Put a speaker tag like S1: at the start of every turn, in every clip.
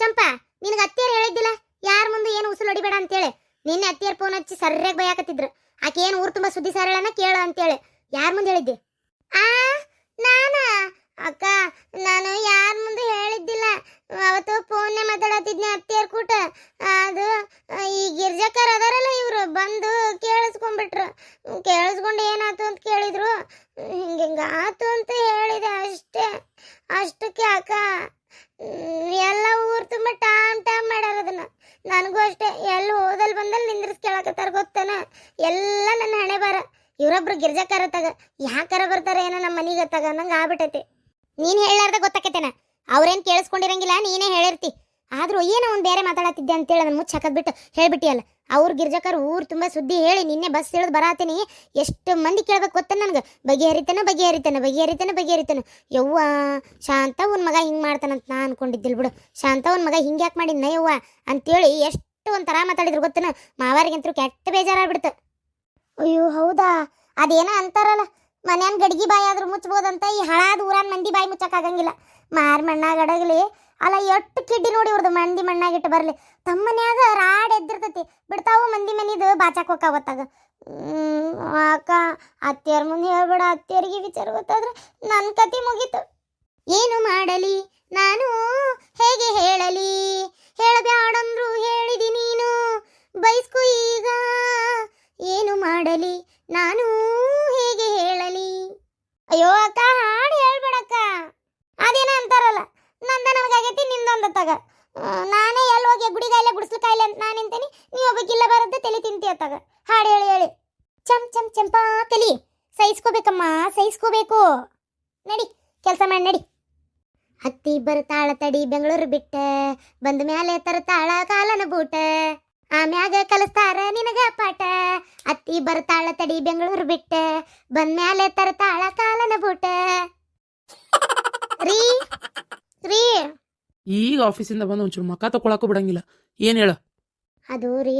S1: ಚಂಪಾ, ನಿನಗೆ ಅತ್ತಿಯರ್ ಹೇಳಿದ್ದಿಲ್ಲ? ಯಾರ ಮುಂದೆ ಏನು ಉಸುಲು ಹೊಡಿಬೇಡ ಅಂತೇಳಿ. ನಿನ್ನೆ ಅತ್ತಿಯರ್ ಫೋನ್ ಹಚ್ಚಿ ಸರ್ಯಾಗಿ ಬಯಾಕತ್ತಿದ್ರು. ಆಕೆ ಏನು ಊರು ತುಂಬಾ ಸುದ್ದಿ ಸಾರಳನ ಕೇಳ ಅಂತೇಳಿ. ಯಾರ ಮುಂದೆ ಹೇಳಿದ್ದೆ? ಆ, ನಾನ? ಅಕ್ಕ, ನಾನು ಯಾರ ಮುಂದೆ ಹೇಳಿದ್ದಿಲ್ಲ. ಅವತ್ತು ಫೋನ್ನೇ ಮಾತಾಡತ್ತಿದ್ನೆ ಅತ್ತಿಯರ್ ಕೂಟ. ಅದು ಈ ಗಿರ್ಜಕ್ಕರ್ ಅದಾರಲ್ಲ ಇವರು ಬಂದು ಕೇಳಿಸ್ಕೊಂಡ್ಬಿಟ್ರು ಕೇಳಿಸ್ಕೊಂಡು ಏನಾಯ್ತು ಅಂತ ಕೇಳಿದ್ರು ಹಿಂಗೆ ಹಿಂಗೆ ಆತು ಅಂತ ಹೇಳಿದೆ ಅಷ್ಟೇ ಅಷ್ಟಕ್ಕೆ ಅಕ್ಕ ಹ್ಮ್, ಎಲ್ಲ ಊರು ತುಂಬ ಟಾಮ್ ಟಾಮ್ ಮಾಡ್ಯಾರ ಅದನ್ನ ನನಗೂ ಅಷ್ಟೇ ಎಲ್ಲಿ ಹೋದಲ್ಲಿ ಬಂದಲ್ಲಿ ನಿಂದ್ರಿಸ್ ಕೇಳಕತ್ತಾರ ಗೊತ್ತನ ಎಲ್ಲ ನನ್ನ ಹಣೆ ಬಾರ ಗಿರ್ಜಕ್ಕಾರ ತಗ. ಯಾಕಾರ ಬರ್ತಾರೆ ಏನೋ ನಮ್ಮ ಮನೆಗೆ ತಗ ನಂಗೆ ಆಗ್ಬಿಟ್ಟೈತಿ. ನೀನು ಹೇಳಾರ್ದ ಗೊತ್ತಾಕೈತೆನ? ಅವ್ರೇನ್ ಕೇಳಿಸ್ಕೊಂಡಿರಂಗಿಲ್ಲ, ನೀನೇ ಹೇಳಿರ್ತಿ. ಆದ್ರೂ ಏನೋ ಒಂದು ಬೇರೆ ಮಾತಾಡತ್ತಿದ್ದೆ ಅಂತೇಳಿ ಅದನ್ನ ಮುಚ್ಚ ಹಾಕದ್ಬಿಟ್ಟು ಹೇಳ್ಬಿಟ್ಟಿಯಲ್ಲ. ಅವ್ರ ಗಿರ್ಜಕರ್ ಊರು ತುಂಬಾ ಸುದ್ದಿ ಹೇಳಿ ನಿನ್ನೆ ಬಸ್ ಇಳಿದು ಬರಾತೀನಿ. ಎಷ್ಟು ಮಂದಿ ಕೇಳ್ಬೇಕು ಗೊತ್ತ ನನಗೆ? ಬಗೆಹರಿತನ ಬಗೆಹರಿತನ, ಬಗೆಹರಿತಾನ, ಬಗೆಹರಿತನ. ಯವ್ವ ಶಾಂತ ಒಂದು ಮಗ ಹಿಂಗೆ ಮಾಡ್ತಾನಂತ ನಾ ಅನ್ಕೊಂಡಿದ್ದಿಲ್ ಬಿಡು. ಶಾಂತ ಒಂದು ಮಗ ಹಿಂಗೆ ಯಾಕೆ ಮಾಡಿದ್ನ ಯವ್ವ? ಅಂತೇಳಿ ಎಷ್ಟು ಒಂಥರ ಮಾತಾಡಿದ್ರು ಗೊತ್ತನ? ಮಾವಾರಿಗಂತೂ ಕೆಟ್ಟ ಬೇಜಾರಾಗ್ಬಿಡ್ತು. ಅಯ್ಯೋ ಹೌದಾ? ಅದೇನೋ ಅಂತಾರಲ್ಲ, ಮನ್ಯಾನ ಗಡಿಗೆ ಬಾಯಿ ಆದ್ರೂ ಮುಚ್ಬೋದಂತ ಈ ಹಳಾದ ಊರಾನ ಮಂದಿ ಬಾಯಿ ಮುಚ್ಚಕ್ಕಾಗಂಗಿಲ್ಲ ಮಾರ್ ಮಣ್ಣಾಗ ಅಡಗಲಿ, ಅಲ್ಲ ಎಷ್ಟು ಕಿಡ್ಡಿ ನೋಡಿ ಇವ್ರದ್ದು ಮಂದಿ ಮಣ್ಣಾಗಿಟ್ಟು ಬರಲಿ. ತಮ್ಮ ಮನ್ಯಾಗ ರಾಡ್ ಎದ್ದಿರ್ತೈತಿ, ಬಿಡ್ತಾವು ಮಂದಿ ಮನಿದು ಬಾಚಾಕ್ ಹ್ಮ್, ಅಕ್ಕ, ಅತ್ತೆಯರ ಮುಂದೆ ಹೇಳ್ಬೇಡ, ಅತ್ತಿಯರಿಗೆ ವಿಚಾರ ಗೊತ್ತಾದ್ರೆ ನನ್ನ ಕತೆ ಮುಗೀತು. ಏನು ಮಾಡಲಿ? ನಾನು ಹೇಗೆ ಹೇಳಲಿ? ಹೇಳಬ್ಯಾಡಂದ್ರು ಹೇಳಿದಿ ನೀನು. ಬೈಸ್ಕು ಈಗ. ಏನು ಮಾಡಲಿ? ನಾನು ಹೇಗೆ ಹೇಳಲಿ. ಅಯ್ಯೋ ಅಕ್ಕ, ಹಾಡು ಹೇಳ್ಬೇಡಕ್ಕ. ಅದೇನ ಅಂತಾರಲ್ಲ, ನಂದ ನನಗಾಗೈತಿ ನಿಂದೊಂದ ತಗ. ನಾನೇ ಎಲ್ಲಿ ಹೋಗಿ ಗುಡಿಗಾಯಿಲೆ ಗುಡಿಸ್ಲಿಕ್ಕಾಯಿಲೆ ಕಾಯಿಲೆ ಅಂತ ನಾನು ನಿಂತೇನಿ ನೀವು ಒಬ್ಬಕ್ಕಿಲ್ಲ ಬರುತ್ತೆ ತಲೆ ತಿಂತೀಯ ತಗ. ಹಾಡು ಹೇಳಿ ಹೇಳಿ. ಚಮ್ ಚಮ್, ಚಂಪಾ ತಲಿ ಸಹಿಸ್ಕೋಬೇಕಮ್ಮ, ಸಹಿಸ್ಕೋಬೇಕು. ನಡಿ, ಕೆಲಸ ಮಾಡಿ ನಡಿ. ಹತ್ತಿ ಬರ್ತಾಳ ತಡಿ ಬೆಂಗಳೂರು ಬಿಟ್ಟ, ಬಂದ ಮ್ಯಾಲೆ ತರ್ತಾಳ ಕಾಲನ ಬೂಟ. ಆಮ್ಯಾಗ ಕಲಿಸ್ತಾರ ನಿನಗ ಪಾಠ. ಅತ್ತಿ ಬರ್ತಾಳ ತಡಿ ಬೆಂಗಳೂರು ಬಿಟ್ಟ. ಬಂದ ಮ್ಯಾಲೆ ತರ್ತಾಳ ಕಾಲನ ಬೂಟ. ರೀ ರೀ.
S2: ಈಗ ಆಫೀಸಿಂದ ಬಂದು ಒಂಚೂರು ಮಕ್ಕ ತಗೊಳಕ್ಕೂ ಬಿಡಂಗಿಲ್ಲ. ಏನು ಹೇಳ?
S1: ಅದು ರೀ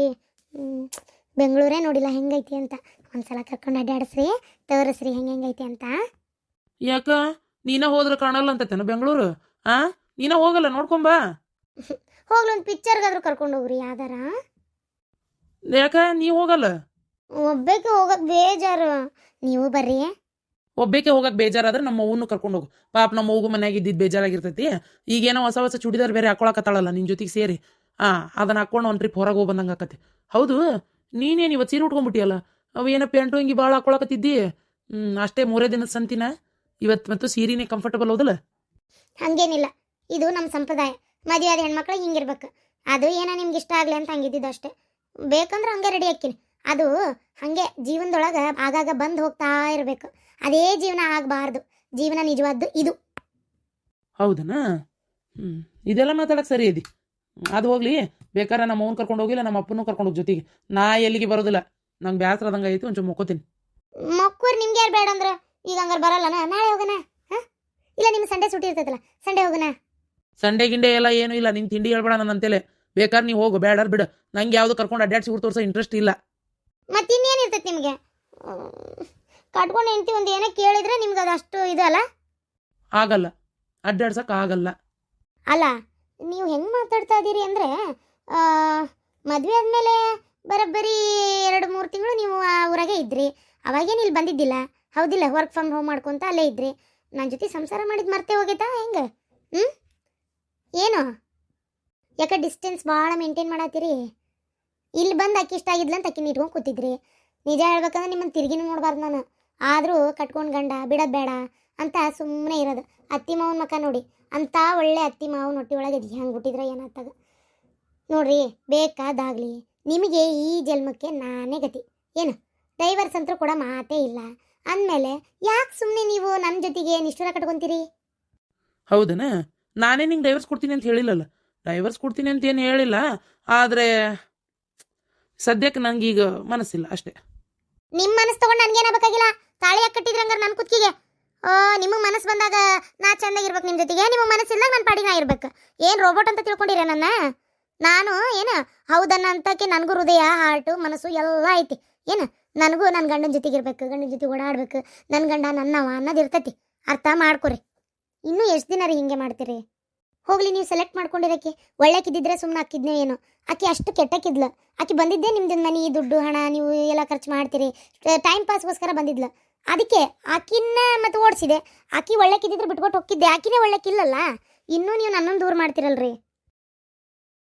S1: ಬೆಂಗಳೂರೇ ನೋಡಿಲ್ಲ ಹೆಂಗೈತಿ ಅಂತ. ಒಂದ್ಸಲ ಕರ್ಕೊಂಡು ಅಡ್ಡಾಡಿಸ್ರಿ ತೋರಿಸ್ರಿ ಹೆಂಗೆ ಹೆಂಗೈತಿ ಅಂತ.
S2: ಯಾಕ? ನೀನ ಹೋದ್ರೆ ಕಾಣಲ್ಲ ಅಂತತೇನ ಬೆಂಗಳೂರು? ಆ? ನೀನ ಹೋಗಲ್ಲ ನೋಡ್ಕೊಂಬಾ.
S1: ಹೋಗ್ಲಿ ಒಂದು ಪಿಕ್ಚರ್ಗಾದ್ರೂ ಕರ್ಕೊಂಡು ಹೋಗ್ರಿ ಯಾವ್ದಾರ.
S2: ಯಾಕ? ನೀ ಹೋಗಲ್ಲ?
S1: ಒಬ್ಬಕ್ಕೆ ಹೋಗಕ್ ಬೇಜಾರು. ನೀವು ಬರ್ರಿ.
S2: ಒಬ್ಬಕ್ಕೆ ಹೋಗಕ್ ಬೇಜಾರಾದ್ರೆ ನಮ್ಮ ಅವ್ವನು ಕರ್ಕೊಂಡು ಹೋಗು. ಪಾಪ ನಮ್ಮ ಅವ್ಗು ಮನ್ಯಾಗ ಇದ್ದಿದ್ದು ಬೇಜಾರಾಗಿರ್ತೈತಿ. ಈಗೇನೋ ಹೊಸ ಹೊಸ ಚೂಡಿದಾರ್ ಬೇರೆ ಹಾಕೊಳಕತ್ತಾಳಲ್ಲ ನಿನ್ ಜೊತೆಗೆ ಸೇರಿ. ಆ ಅದನ್ನ ಹಾಕೊಂಡು ಒಂದು ಟ್ರಿಪ್ ಹೊರಗೆ ಹೋಗಿ ಬಂದಂಗೆ ಆಕತಿ. ಹೌದು ನೀನೇನು ಇವತ್ತು ಸೀರೆ ಉಟ್ಕೊಂಡ್ಬಿಟ್ಟಿಯಲ್ಲ? ಅವು ಏನೋ ಪ್ಯಾಂಟು ಹಿಂಗಿ ಭಾಳ ಹಾಕೊಳಕತ್ತಿದ್ದಿ. ಹ್ಮ್ ಅಷ್ಟೇ ಮೂರೇ ದಿನದ ಸಂತಿನ? ಇವತ್ತು ಮತ್ತು ಸೀರೆನೇ ಕಂಫರ್ಟಬಲ್ ಹೌದಲ್ಲ?
S1: ಹಂಗೇನಿಲ್ಲ. ಇದು ನಮ್ಮ ಸಂಪ್ರದಾಯ. ಮದುವೆ ಆದ ಹೆಣ್ಮಕ್ಳಿಗೆ ಹಿಂಗಿರ್ಬೇಕು. ಅದು ಏನೋ ನಿಮ್ಗೆ ಇಷ್ಟ ಆಗಲಿ ಅಂತ ಹಂಗಿದ್ದಿದ್ದು ಅಷ್ಟೇ. ಬೇಕಂದ್ರೆ ಹಂಗೆ ರೆಡಿ ಹಾಕಿನಿ ಅದು ಹಾಗೆ ಜೀವನದೊಳಗೆ ಆಗಾಗ ಬಂದು ಹೋಗ್ತಾ ಇರಬೇಕು. ಅದೇ ಜೀವನ ಆಗಬಾರ್ದು. ಜೀವನ ನಿಜವಾದ್ದು ಇದು.
S2: ಹೌದನಾ? ಹ್ಞೂ ಇದೆಲ್ಲ ಮಾತಾಡಕ್ಕೆ ಸರಿ ಇದೆ. ಅದು ಹೋಗ್ಲಿ. ಬೇಕಾದ್ರೆ ನಮ್ಮ ಅವ್ನ ಕರ್ಕೊಂಡು ಹೋಗಿಲ್ಲ ನಮ್ಮ ಅಪ್ಪನೂ ಕರ್ಕೊಂಡು ಹೋಗಿ ಜೊತೆಗೆ. ನಾ ಎಲ್ಲಿಗೆ ಬರೋದಿಲ್ಲ. ನಂಗೆ ಬೇಸರದಂಗೆ ಐತಿ ಒಂಚೂರು ಮುಕ್ಕೋತೀನಿ.
S1: ಮಕ್ಕೂರು ನಿಮ್ಗೆ ಯಾರು ಬೇಡ ಅಂದ್ರೆ? ಈಗ ಹಂಗಾರೆ ಬರಲ್ಲನ? ನಾಳೆ ಹೋಗೋಣ ಹಾಂ? ಇಲ್ಲ ನಿಮ್ಮ ಸಂಡೆ ಸುಟ್ಟಿ ಇರ್ತೈತಲ್ಲ. ಸಂಡೆ ಹೋಗೋಣ.
S2: ಸಂಡೆ ಗಿಂಡೆ ಎಲ್ಲ ಏನೂ ಇಲ್ಲ. ನಿನ್ನ ತಿಂಡಿ ಹೇಳ್ಬೇಡ ನನ್ನ ಅಂತೇಳಿ ಬೇಕಾದ್ರೆ ನೀವು ಹೋಗು ಬೇಡ ಬಿಡು. ನಂಗೆ ಯಾವುದು ಕರ್ಕೊಂಡು ಅಡ್ಡಾಡ್ಸಿ ಊರು ತೋರ್ಸೋ ಇಂಟ್ರೆಸ್ಟ್ ಇಲ್ಲ.
S1: ಮತ್ತೆ ಇನ್ನೇನು ಇರ್ತೈತೆ ನಿಮಗೆ? ಕಟ್ಕೊಂಡು ಹೆಂಡ್ತಿ ಒಂದು ಏನೋ ಕೇಳಿದ್ರೆ ನಿಮ್ಗೆ ಅದು ಅಷ್ಟು ಅಲ್ಲ?
S2: ಆಗಲ್ಲ. ಅಡ್ಡಾಡ್ಸಕ್ಕೆ ಆಗಲ್ಲ.
S1: ಅಲ್ಲ ನೀವು ಹೆಂಗೆ ಮಾತಾಡ್ತಾ ಇದ್ದೀರಿ ಅಂದರೆ ಮದುವೆ ಆದಮೇಲೆ ಬರೋಬ್ಬರಿ ಎರಡು ಮೂರು ತಿಂಗಳು ನೀವು ಆ ಊರಾಗೆ ಇದ್ರಿ. ಅವಾಗೇನು ಇಲ್ಲಿ ಬಂದಿದ್ದಿಲ್ಲ? ಹೌದಿಲ್ಲ ವರ್ಕ್ ಫ್ರಮ್ ಹೋಮ್ ಮಾಡ್ಕೊಂತ ಅಲ್ಲೇ ಇದ್ರಿ. ನನ್ನ ಜೊತೆ ಸಂಸಾರ ಮಾಡಿದ್ ಮರ್ತೇ ಹೋಗೈತಾ ಹೆಂಗೆ? ಹ್ಞೂ ಏನು? ಯಾಕೆ ಡಿಸ್ಟೆನ್ಸ್ ಭಾಳ ಮೇಂಟೈನ್ ಮಾಡತ್ತೀರಿ ಇಲ್ಲಿ ಬಂದು ಅಕ್ಕಿ ಇಷ್ಟ ಆಗಿದ್ಲ ಅಂತ ಅಕ್ಕಿನ ಇಟ್ಕೊಂಡು ಕೂತಿದ್ರಿ. ನಿಜ ಹೇಳ್ಬೇಕಂದ್ರೆ ನಿಮ್ಮನ್ನು ತಿರುಗಿನೂ ನೋಡಬಾರ್ದು ನಾನು. ಆದರೂ ಕಟ್ಕೊಂಡು ಗಂಡ, ಬಿಡೋದು ಬೇಡ ಅಂತ ಸುಮ್ಮನೆ ಇರೋದು. ಅತ್ತಿ ಮಾವನ ಮಕ ನೋಡಿ. ಅಂತ ಒಳ್ಳೆ ಅತ್ತಿ ಮಾವನ ಹೊಟ್ಟಿ ಒಳಗೆ ಹೆಂಗೆ ಹುಟ್ಟಿದ್ರೆ ಏನಾಗ್ತದ ನೋಡ್ರಿ, ಬೇಕಾದಾಗಲಿ ನಿಮಗೆ ಈ ಜನ್ಮಕ್ಕೆ ನಾನೇ ಗತಿ. ಏನು? ಡೈವರ್ಸ್ ಅಂತೂ ಕೂಡ ಮಾತೇ ಇಲ್ಲ. ಅಂದಮೇಲೆ ಯಾಕೆ ಸುಮ್ಮನೆ ನೀವು ನನ್ನ ಜೊತೆಗೆ ನಿಷ್ಠುರ ಕಟ್ಕೊಂತೀರಿ?
S2: ಹೌದನ? ನಾನೇ ನಿಂಗೆ ಡೈವರ್ಸ್ ಕೊಡ್ತೀನಿ ಅಂತ ಹೇಳಿಲ್ಲಲ್ಲ. ಡೈವರ್ಸ್ ಕೊಡ್ತೀನಿ ಅಂತ ಏನು ಹೇಳಿಲ್ಲ. ಆದರೆ ಸದ್ಯಕ್ಕೆ ನಂಗೆ ಈಗ ಮನಸ್ಸಿಲ್ಲ ಅಷ್ಟೇ.
S1: ನಿಮ್ಮ ಮನಸ್ಸು ತಗೊಂಡು ನನಗೇನಾಗಬೇಕಾಗಿಲ್ಲ ತಾಳಿ ಯಾಕೆ ಕಟ್ಟಿದ್ರೆ ಹಂಗಾರೆ ನನ್ನ ಕುತ್ತಿಗೆ ಓ, ನಿಮಗೆ ಮನಸ್ಸು ಬಂದಾಗ ನಾ ಚೆನ್ನಾಗಿರ್ಬೇಕು ನಿಮ್ಮ ಜೊತೆಗೆ. ನಿಮ್ಮ ಮನಸ್ಸಿಲ್ದಾಗ ನನ್ನ ಪಾಡಿಗೆ ನಾ ಇರ್ಬೇಕು. ಏನು ರೋಬೋಟ್ ಅಂತ ತಿಳ್ಕೊಂಡಿರ ನನ್ನ? ನಾನು, ಏನು? ಹೌದನ್ನ ಅಂತಕ್ಕೆ ನನಗೂ ಹೃದಯ ಹಾರ್ಟು ಮನಸ್ಸು ಎಲ್ಲ ಐತಿ. ಏನು? ನನಗೂ ನನ್ನ ಗಂಡನ ಜೊತೆಗೆ ಇರ್ಬೇಕು, ಗಂಡನ ಜೊತೆ ಓಡಾಡ್ಬೇಕು. ನನ್ನ ಗಂಡ ನನ್ನವ ಅನ್ನೋದು ಇರ್ತೈತಿ. ಅರ್ಥ ಮಾಡ್ಕೊರಿ. ಇನ್ನೂ ಎಷ್ಟು ದಿನ ರೀ ಹಿಂಗೆ ಮಾಡ್ತೀರಿ?
S3: ಹೋಗ್ಲಿ, ನೀವು ಸೆಲೆಕ್ಟ್ ಮಾಡ್ಕೊಂಡಿರಕ್ಕೆ ಒಳ್ಳೆಕಿದ್ದಿದ್ರೆ ಸುಮ್ಮನೆ ಹಾಕಿದ್ನೇ ಏನೋ. ಆಕೆ ಅಷ್ಟು ಕೆಟ್ಟಕ್ಕಿದ್ಲು ಆಕೆ ಬಂದಿದ್ದೆ ನಿಮ್ದು ಮನೆ, ದುಡ್ಡು, ಹಣ, ನೀವು ಎಲ್ಲ ಖರ್ಚು ಮಾಡ್ತೀರಿ. ಟೈಮ್ ಪಾಸ್ಗೋಸ್ಕರ ಬಂದಿದ್ಲು. ಅದಕ್ಕೆ ಆಕಿನ್ನ ಮತ್ತೆ ಓಡಿಸಿದೆ. ಆಕಿ ಒಳ್ಳೆಕಿದ್ದಿದ್ರೆ ಬಿಟ್ಕೊಟ್ಟು ಹೋಗಿದ್ದೆ ಆಕಿನೇ ಒಳ್ಳೆಕಿಲ್ಲಲ್ಲ ಇನ್ನೂ ನೀವು ನನ್ನನ್ನು ದೂರ ಮಾಡ್ತಿರಲ್ರಿ.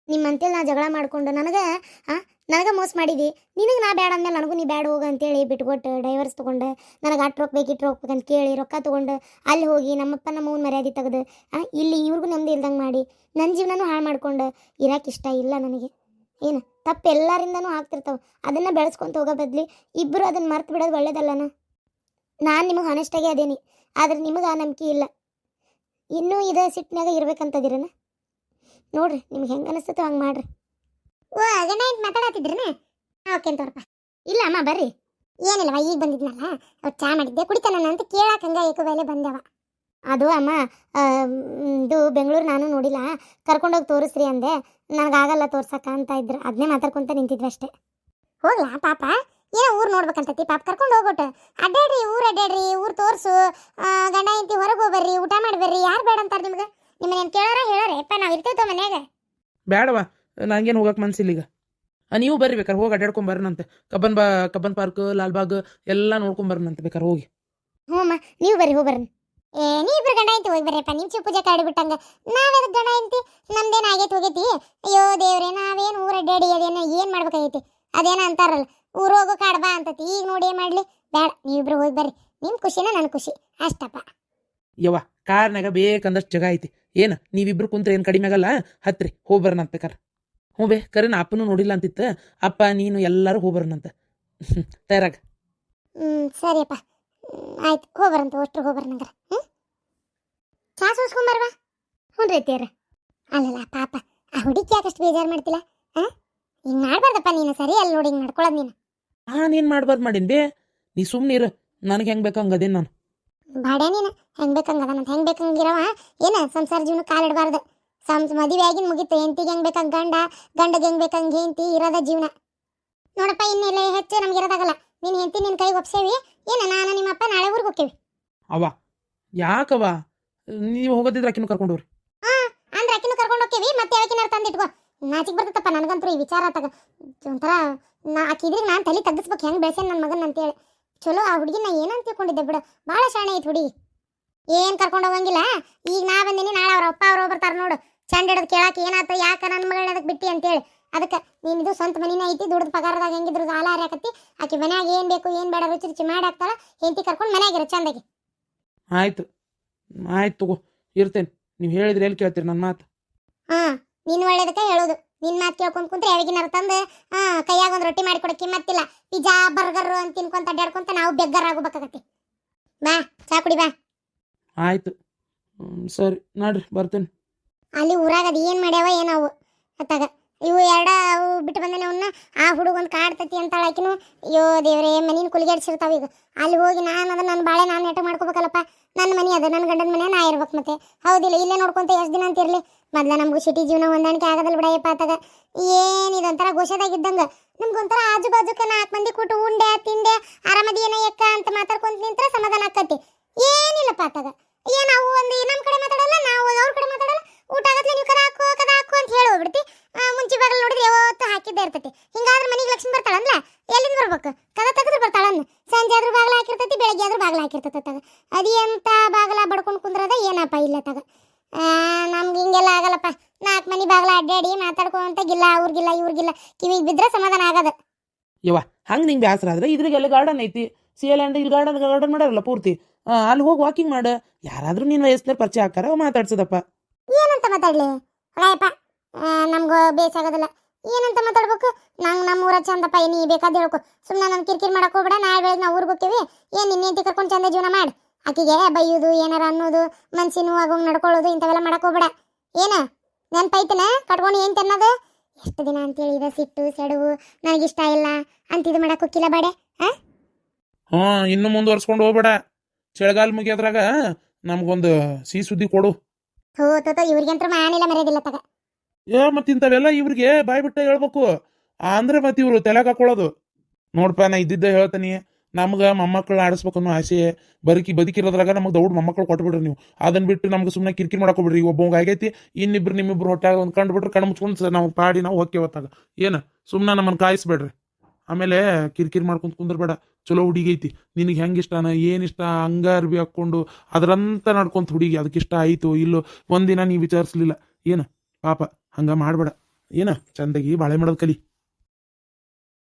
S3: ನಿಮ್ಮಂತೇಳಿ ನಾ ಜಗಳ ಮಾಡ್ಕೊಂಡು ನನಗೆ ಹಾಂ ನನಗೆ ಮೋಸ ಮಾಡಿದಿ. ನಿನಗೆ ನಾ ಬೇಡ ಅಂದ್ಮೇಲೆ ನನಗೂ ನೀ ಬೇಡ ಹೋಗು ಅಂತೇಳಿ ಬಿಟ್ಕೊಟ್ಟು ಡೈವರ್ಸ್ ತೊಗೊಂಡು, ನನಗೆ ಅಟ್ಟು ರೊಕ್ಕ ಬೇಕು ಇಟ್ಟು ರೊಕ್ಕ ಬೇಕಂತ ಕೇಳಿ ರೊಕ್ಕ ತೊಗೊಂಡು ಅಲ್ಲಿ ಹೋಗಿ ನಮ್ಮಪ್ಪ ನಮ್ಮವ್ನ ಮರ್ಯಾದೆ ತೆಗೆದು ಇಲ್ಲಿ ಇವ್ರಿಗೂ ನೆಮ್ಮದಿ ಇಲ್ದಂಗೆ ಮಾಡಿ ನನ್ನ ಜೀವನನೂ ಹಾಳು ಮಾಡ್ಕೊಂಡು ಇರೋಕೆ ಇಷ್ಟ ಇಲ್ಲ ನನಗೆ. ಏನು, ತಪ್ಪು ಎಲ್ಲರಿಂದನೂ ಆಗ್ತಿರ್ತಾವೆ. ಅದನ್ನು ಬೆಳೆಸ್ಕೊಂತ ಹೋಗೋ ಬದಲಿ ಇಬ್ಬರು ಅದನ್ನು ಮರ್ತು ಬಿಡೋದು ಒಳ್ಳೇದಲ್ಲನ? ನಾನು ನಿಮಗೆ ಹಾನೆಸ್ಟಾಗಿ ಅದೇನಿ, ಆದ್ರೆ ನಿಮಗೆ ಆ ನಂಬಿಕೆ ಇಲ್ಲ. ಇನ್ನೂ ಇದೇ ಸಿಟ್ಟಿನಾಗ ಇರ್ಬೇಕಂತದಿರನ? ನೋಡ್ರಿ ನಿಮ್ಗೆ ಹೆಂಗೆ ಅನಿಸ್ತೈತೋ ಹಂಗೆ ಮಾಡ್ರಿ. ಓ ಗಂಡ ಏನು ಮಾತಾಡತ್ತಿದ್ರನ ಓಕೆ ಅಂತವ್ರಪ್ಪ ಇಲ್ಲ ಅಮ್ಮ ಬರ್ರಿ. ಏನಿಲ್ಲವ ಈಗ ಬಂದಿದ್ನಲ್ಲ? ಅವ್ರು ಚಾ ಮಾಡಿದ್ದೆ ಕುಡಿತಾನ ಅಂತ ಕೇಳಕ್ಕೆ ಹಂಗ ಏಕಬೇಲೆ ಬಂದವ. ಅದು ಅಮ್ಮ ಇದು ಬೆಂಗಳೂರು ನಾನು ನೋಡಿಲ್ಲ. ಕರ್ಕೊಂಡೋಗಿ ತೋರಿಸ್ರಿ ಅಂದೆ. ನನಗಾಗಲ್ಲ ತೋರ್ಸಕ್ಕ ಅಂತ ಇದ್ರು. ಅದನ್ನೇ ಮಾತಾಡ್ಕೊಂತ ನಿಂತಿದ್ವಿ ಅಷ್ಟೇ. ಹೋಗ್ಲಾ ಪಾಪ? ಏನೋ ಊರು ನೋಡ್ಬೇಕಂತತಿ ಪಾಪ. ಕರ್ಕೊಂಡು ಹೋಗ್ಬಿಟ್ಟು ಅಡ್ಡಾಡ್ರಿ ಊರು ಅಡ್ಡಾಡ್ರಿ ಊರು ತೋರಿಸು. ಗಂಡ ಹೆಂಡತಿ ಹೊರಗೆ ಹೋಗ್ಬರ್ರಿ ಊಟ ಮಾಡ್ಬರ್ರಿ. ಯಾರು ಬೇಡ ಅಂತಾರೆ ನಿಮ್ಗೆ? ನಿಮ್ಮನೇನು ಕೇಳಾರ ಹೇಳಾರೆ? ಅಪ್ಪ ನಾವು ಇರ್ತೇವೆ ಮನ್ಯಾಗ.
S2: ಬೇಡವ ನಂಗೇನು ಹೋಗಕ್ಕೆ ಮನ್ಸಿಲ್ಲ ಈಗ. ನೀವು ಬರ್ರಿ ಬೇಕಾರೆ ಹೋಗಿ ಅಡ್ಡಾಡ್ಕೊಂಡ್ ಕಬ್ಬನ್ ಬಾ ಕಬ್ಬನ್ ಪಾರ್ಕ್ ಲಾಲ್ಬಾಗ್ ಎಲ್ಲ ನೋಡ್ಕೊಂಡ್ ಬೇಕಾರೆ ಹೋಗಿ.
S3: ಹ್ಞೂ ಅಮ್ಮ ನೀವು ಬರ್ರಿ ಹೋಗಿ ಬರ್ರಿ. ಏ ನೀ ಇಬ್ರು ಗಂಡ ಐತಿ ಹೋಗಿ ಬರ್ರಿಪ್ಪ ನಿಮ್ಮ ಚಿಕ್ಕ ಪೂಜೆ ಕಾಡಿ ಬಿಟ್ಟಂಗ. ನಾವೆದ ಗಂಡ ಐತಿ ನಮ್ದೇನು ಆಗೈತೆ ಹೋಗೈತಿ? ಅಯ್ಯೋ ದೇವ್ರೆ ನಾವೇನು ಊರ ಅಡ್ಡಾಡಿ ಅದೇನು ಏನು ಮಾಡ್ಬೇಕಾಗೈತಿ? ಅದೇನ ಅಂತಾರಲ್ಲ ಊರು ಹೋಗೋ ಕಾಡ್ಬಾ ಅಂತತಿ. ಈಗ ನೋಡಿ ಏನು ಮಾಡಲಿ? ಬೇಡ ನೀವಿಬ್ರು ಹೋಗಿ ಬರ್ರಿ. ನಿಮ್ಮ ಖುಷಿನ ನನ್ನ ಖುಷಿ. ಅಷ್ಟಪ್ಪ.
S2: ಯವ್ವ ಕಾರ್ನಾಗ ಬೇಕಂದಷ್ಟು ಜಗ ಐತಿ. ಏನು ನೀವಿಬ್ರು ಕುಂತ್ರೆ ಏನು ಕಡಿಮೆ ಆಗಲ್ಲ? ಹತ್ರಿ ಹೋಗ್ಬರೋಣ ಅಂತ ಬೇಕಾರೆ ಹ್ಞೂ ಬೇ ಕರೆ ನಾ ಅಪ್ಪನೂ ನೋಡಿಲ್ಲ ಅಂತಿತ್ತು? ಅಪ್ಪ ನೀನು ಎಲ್ಲರೂ ಹೋಗ್ಬರೋಣಂತ ತಯಾರಾಗ.
S3: ಹ್ಞೂ ಸರಿಯಪ್ಪ. ಆಯ್ತು ಹೋಗ್ಬರಂತ ಹೋಗ್ಬರ್ನಂಗಾರ ಹ್ಞೂ ಚಾ ಸೂಸ್ಕೊಂಬರ್ವಾ? ಹ್ಞೂ ರೀ ತೇರ ಅಲ್ಲಲ್ಲ ಪಾಪ ಆ ಹುಡುಗಿ ಯಾಕಷ್ಟು ಬೇಜಾರು ಮಾಡ್ತಿಲ್ಲ ಹಾಂ? ಹಿಂಗೆ ಮಾಡ್ಬಾರ್ದಪ್ಪ ನೀನು ಸರಿ ಅಲ್ಲಿ ನೋಡಿ ಹಿಂಗೆ ನಡ್ಕೊಳ್ಳೋದು ನೀನು.
S2: ನಾನೇನು ಮಾಡ್ಬಾರ್ದು ಮಾಡೀನಿ ಬೇ ನೀ ಸುಮ್ಮನೆ ಇರು ನನಗೆ ಹೆಂಗೆ ಬೇಕು ಹಂಗದೇನು ನಾನು.
S3: ಬಾಡ್ಯ ನೀನು. ಹೆಂಗೆ ಮತ್ತೆ ಹೆಂಗೆ ಬೇಕಂಗಿರವ ಏನ ಸಂಸಾರ ಜೀವನ ಕಾಲಿಡಬಾರ್ದು ಸಂ ಮದುವೆ ಆಗಿನ ಮುಗೀತು. ಹೆಂಡತಿಗೆ ಹೆಂಗೆ ಬೇಕಂಗ ಗಂಡ ಗಂಡಗೆ ಹೆಂಗ್ ಬೇಕಂಗೆ ಹೆಂಡತಿ ಇರೋದ ಜೀವನ. ನೋಡಪ್ಪ ಇನ್ನೆಲ್ಲ ಹೆಚ್ಚು ನಮ್ಗೆ ಇರೋದಾಗಲ್ಲ. ನೀನು ಹೆಂಡತಿ ನಿನ್ನ ಕೈಗೆ ಒಪ್ಸೇವಿ. ಏನ ನಾನು ನಿಮ್ಮಪ್ಪ ನಾಳೆ ಊರಿಗೆ ಹೋಗ್ತೀವಿ
S2: ಅವ ಯಾಕವ ನೀವು ಹೋಗೋದಿದ್ರೆ ಆಕಿನೂ ಕರ್ಕೊಂಡು ಹೋಗ್ರಿ.
S3: ಅಂದ್ರೆ ಆಕಿನ ಕರ್ಕೊಂಡು ಹೋಗ್ತೀವಿ ಮತ್ತೆ ಯಾಕಿನಾರ ತಂದಿಟ್ಕೋ ನಾಚಿಗೆ ನಾಚಿಕ್ ಬರ್ತದಪ್ಪ ನನಗಂತೂ ಈ ವಿಚಾರ ತಗ ಒಂಥರ ನಾ ಆಕಿದ್ರಿಗೆ ನಾನು ತಲೆ ತಗ್ಗಿಸ್ಬೇಕು. ಹೆಂಗೆ ಬೆಳೆಸೇನೆ ನನ್ನ ಮಗನ ಅಂತೇಳಿ. ಚಲೋ ಆ ಹುಡುಗಿನ ಏನಂತ ತಿಳ್ಕೊಂಡಿದ್ದೆ ಬಿಡು. ಭಾಳ ಶಾಣೆ ಐತೆ ಹುಡುಗಿ ಏನು ಕರ್ಕೊಂಡು ಹೋಗಂಗಿಲ್ಲ? ಈಗ ನಾ ಬಂದಿನಿ ನಾಳೆ ಅವ್ರ ಅಪ್ಪ ಅವ್ರು ಬರ್ತಾರೆ ನೋಡು. ಚಂಡ ಹಿಡಿದು ಕೇಳಕ್ಕೆ ಏನಾತ ಯಾಕೆ ನನ್ನ ಮಗಳನ್ನ ಅದಕ್ಕೆ ಬಿಟ್ಟಿ ಅಂತೇಳಿ. ಅದಕ್ಕೆ ನೀನು ಇದು ಸ್ವಂತ ಮನಿನ ಐತಿ ದುಡ್ದು ಪಗಾರದಾಗ ಹೆಂಗಿದ್ರು ಸಾಲ ಹಾರಾಕತ್ತಿ ಆಕೆ ಮನ್ಯಾಗ ಏನು ಬೇಕು ಏನು ಬೇಡ ರುಚಿ ರುಚಿ ಮಾಡಿ ಹಾಕ್ತಾಳ. ಹೆಂಡತಿ ಕರ್ಕೊಂಡು ಮನ್ಯಾಗಿರೋ ಚಂದಾಗಿ.
S2: ಆಯ್ತು. ಆಯ್ತು ತಗೋ ಇರ್ತೇನೆ. ನೀವು ಹೇಳಿದ್ರೆ ಎಲ್ಲಿ ಕೇಳ್ತೀರಿ ನನ್ನ ಮಾತು?
S3: ಹಾ ನೀನು ಒಳ್ಳೇದಕ್ಕೆ ಹೇಳೋದು. ನಿನ್ ಮಾತು ಕೇಳ್ಕೊಂಡ್ ಕುಂತ್ರೆ ಯಾವಾಗಿನಾರ ತಂದು ಹಾ ಕೈಯಾಗ ಒಂದ್ ರೊಟ್ಟಿ ಮಾಡಿ ಕೊಡಕ್ಕೆ ಮತ್ತಿಲ್ಲ ಪಿಜ್ಜಾ ಬರ್ಗರ್ ಅಂತ ತಿನ್ಕೊಂತ ಅಡ್ಡಾಡ್ಕೊಂತ ನಾವು ಬೆಗ್ಗರ್ ಆಗೋಬೇಕಾಗತ್ತೆ. ಬಾ ಚಾ ಕುಡಿ ಬಾ.
S2: ಆಯ್ತು. ಸರಿ ನೋಡ್ರಿ ಬರ್ತೇನೆ.
S3: ಅಲ್ಲಿ ಊರಾಗ ಅದು ಏನ್ ಮಾಡ್ಯಾವ ಏನವು ಅತ್ತಾಗ ಇವು ಎರಡ ಅವು ಬಿಟ್ಟು ಬಂದನೆ ಅವನ್ನ ಆ ಹುಡುಗ ಒಂದು ಕಾಡ್ತತಿ ಅಂತ ಆಕಿನು. ಅಯ್ಯೋ ದೇವ್ರೆ ಮನಿನ ಕುಲಿಗಾಡ್ಸಿರ್ತಾವ ಈಗ. ಅಲ್ಲಿ ಹೋಗಿ ನಾನು ಅದನ್ನ ನನ್ನ ಬಾಳೆ ನಾನು ನೆಟ ಮಾಡ್ಕೋಬೇಕಲ್ಲಪ್ಪ. ನನ್ನ ಮನಿ ಅದ ನನ್ನ ಗಂಡನ ಮನೆ ನಾ ಇರ್ಬೇಕು ಮತ್ತೆ. ಹೌದಿಲ್ಲ ಇಲ್ಲೇ ನೋಡ್ಕೊಂತ ಎಷ್ಟು ದಿನ ಅಂತ ಇರ್ಲಿ. ಮೊದ್ಲ ನಮಗೂ ಸಿಟಿ ಜೀವನ ಹೊಂದಾಣಿಕೆ ಆಗದಲ್ಲ ಬಿಡಯಪ್ಪ ಆತಾಗ. ಏನಿದೆ ಒಂಥರ ಗೋಷದಾಗಿದ್ದಂಗ ನಮ್ಗೊಂಥರ ಆಜು ಬಾಜುಕ ನಾಲ್ಕು ಮಂದಿ ಕೂಟು ಉಂಡೆ, ತಿಂಡೆ ಆರಾಮದೇನ ಏನ ಎಕ್ಕ ಅಂತ ಮಾತಾಡ್ಕೊಂತ ನಿಂತ್ರ ಸಮಾಧಾನ ಆಕತಿ ಏನಿಲ್ಲಪ್ಪ ಆತಾಗ. ಏ ನಾವು ಒಂದು ನಮ್ಮ ಕಡೆ ಮಾತಾಡಲ್ಲ, ನಾವು ಅವ್ರ ಕಡೆ ಮಾತಾಡಲ್ಲ ಊಟ ಆಗತ್ಲೆ ನೀವು ಕದ ಹಾಕು ಕದ ಹಾಕು ಅಂತ ಹೇಳಿ ಹೋಗ್ಬಿಡ್ತಿ ಆ, ಮುಂಚೆ ಬಾಗಲ್ ನೋಡಿದ್ರೆ ಯಾವತ್ತು ಹಾಕಿದ್ದೇ ಇರ್ತೈತಿ ಹಿಂಗಾದ್ರೆ ಮನೆಗೆ ಲಕ್ಷ್ಮಿ ಬರ್ತಾಳಂದ್ಲ ಎಲ್ಲಿಂದ ಬರ್ಬೇಕು ಕದ ತೆಗೆದ್ರೆ ಬರ್ತಾಳಂದ್ ಸಂಜೆ ಆದ್ರೂ ಬಾಗ್ಲ ಹಾಕಿರ್ತೈತಿ ಬೆಳಗ್ಗೆ ಆದ್ರೂ ಬಾಗ್ಲ ಹಾಕಿರ್ತೈತಿ ತಗ ಅದು ಎಂತ ಬಾಗಲ ಬಡ್ಕೊಂಡು ಕುಂದ್ರದ ಏನಪ್ಪ ಇಲ್ಲ ತಗ ಆ, ನಮ್ಗೆ ಹಿಂಗೆಲ್ಲ ಆಗಲ್ಲಪ್ಪ ನಾಲ್ಕು ಮನೆ ಬಾಗ್ಲ ಅಡ್ಡಾಡಿ ಮಾತಾಡ್ಕೊಂತ ಗಿಲ್ಲ ಇವ್ರಿಗಿಲ್ಲ ಕಿವಿಗೆ ಬಿದ್ರೆ ಸಮಾಧಾನ ಆಗದ.
S2: ಯವ್ವ ಹಂಗೆ ನಿಂಗೆ ಬೇಸರ ಆದ್ರೆ ಇದ್ರಿಗೆಲ್ಲ ಗಾರ್ಡನ್ ಐತಿ. ಸಿ ಎಲ್ ಅಂಡ್ ಇಲ್ಲಿ ಗಾರ್ಡನ್ ಗಾರ್ಡನ್ ಮಾಡ್ಯಾರಲ್ಲ ಪೂರ್ತಿ. ಆ, ಅಲ್ಲಿ ಹೋಗಿ ವಾಕಿಂಗ್ ಮಾಡ. ಯಾರಾದ್ರೂ ನಿನ್ನ ವಯಸ್ಸಿನ ಪರಿಚಯ ಹಾಕಾರ ಮಾತಾಡ್ಸದಪ್ಪ.
S3: ಏನಂತ ಮಾತಾಡ್ಲಿ? ರಾಯಪ್ಪ ನಮ್ಗೆ ಬೇಸಾಗೋದಿಲ್ಲ ಏನಂತ ಮಾತಾಡ್ಬೇಕು? ನಂಗೆ ನಮ್ಮ ಊರ ಚಂದಪ್ಪ ನೀ ಬೇಕಾದ ಹೇಳ್ಕೊ. ಸುಮ್ಮನೆ ನಾನು ಕಿರಿಕಿರಿ ಮಾಡಕ್ ಹೋಗ್ಬೇಡ ನಾಳೆ ಬೆಳಗ್ಗೆ ನಾವು ಊರಿಗೆ ಹೋಗ್ತೀವಿ. ಏನು ನಿನ್ನೆ ಕರ್ಕೊಂಡು ಚಂದ ಜೀವನ ಮಾಡಿ? ಆಕಿಗೆ ಬೈಯೋದು ಏನಾರ ಅನ್ನೋದು ಮನ್ಸಿನ ಆಗೋಂಗ್ ನಡ್ಕೊಳ್ಳೋದು ಇಂಥವೆಲ್ಲ ಮಾಡಕ್ ಹೋಗ್ಬೇಡ. ಏನ? ನೆನ್ಪೈತನ ಕಟ್ಕೊಂಡು ಏನು ತಿನ್ನೋದು? ಎಷ್ಟು ದಿನ ಅಂತೇಳಿ ಇದ ಸಿಟ್ಟು ಸೆಡವು ನನಗಿಷ್ಟ ಇಲ್ಲ. ಅಂತ ಇದು ಮಾಡಕ್ ಹೋಗಿಲ್ಲ ಬಾಡೆ
S2: ಹಾ ಇನ್ನು ಮುಂದುವರ್ಸ್ಕೊಂಡು ಹೋಗ್ಬೇಡ. ಚಳಿಗಾಲ ಮುಗಿಯೋದ್ರಾಗ ನಮ್ಗೊಂದು ಸಿಹಿ ಸುದ್ದಿ ಕೊಡು.
S3: ಹೋ ತೋ ತೋ ಇವ್ರಿಗಂತೂ ಮಾನಿಲ್ಲ ಮರ್ಯಾದಿಲ್ಲ ತಗ.
S2: ಏ ಮತ್ತೆ ಇಂಥವೆಲ್ಲ ಇವ್ರಿಗೆ ಬಾಯ್ ಬಿಟ್ಟ ಹೇಳ್ಬೇಕು. ಅಂದ್ರೆ ಮತ್ತೆ ಇವರು ತಲೆಗೆ ಹಾಕೊಳ್ಳೋದು ನೋಡ್ಪ ನಾ ಇದ್ದಿದ್ದೆ ಹೇಳ್ತೀನಿ. ನಮ್ಗೆ ಮೊಮ್ಮಕ್ಕಳು ಆಡಿಸ್ಬೇಕು ಅನ್ನೋ ಆಸೆ ಬದುಕಿ ಬದುಕಿರೋದ್ರಾಗ ನಮ್ಗೆ ದೌಡ್ ಮೊಮ್ಮಕ್ಕಳು ಕೊಟ್ಬಿಡ್ರಿ ನೀವು. ಅದನ್ನ ಬಿಟ್ಟು ನಮ್ಗೆ ಸುಮ್ಮನೆ ಕಿರಿಕಿರಿ ಮಾಡ್ಕೊಬಿಡ್ರಿ. ಒಬ್ಬಂಗೆ ಆಗೈತಿ, ಇನ್ನಿಬ್ರು ನಿಮ್ಮಿಬ್ರು ಹೊಟ್ಟಾಗ ಒಂದು ಕಂಡು ಬಿಟ್ರೆ ಕಣ್ಣು ಮುಚ್ಕೊಂಡು ನಾವು ಪಾಡಿ ನಾವು ಹೋಗಿ ಹೊತ್ತಾಗ. ಏನು? ಸುಮ್ಮನೆ ನಮ್ಮನ್ನು ಕಾಯಿಸ್ಬೇಡ್ರಿ. ಆಮೇಲೆ ಕಿರಿಕಿರಿ ಮಾಡ್ಕೊಂತ ಕುಂದ್ರಬೇಡ. ಚಲೋ ಹುಡುಗಿ ಐತಿ. ನಿನಗೆ ಹೆಂಗೆ ಇಷ್ಟನ ಏನು ಇಷ್ಟ? ಹಂಗ ಅರ್ಬಿ ಹಾಕ್ಕೊಂಡು ಅದರಂತ ನಡ್ಕೊಂತ ಹುಡುಗಿ. ಅದಕ್ಕೆ ಇಷ್ಟ ಆಯಿತು ಇಲ್ಲೋ ಒಂದಿನ ನೀ ವಿಚಾರಿಸ್ಲಿಲ್ಲ. ಏನು? ಪಾಪ, ಹಂಗ ಮಾಡಬೇಡ. ಏನು? ಚಂದಾಗಿ ಬಾಳೆ ಮಾಡೋದು ಕಲಿ.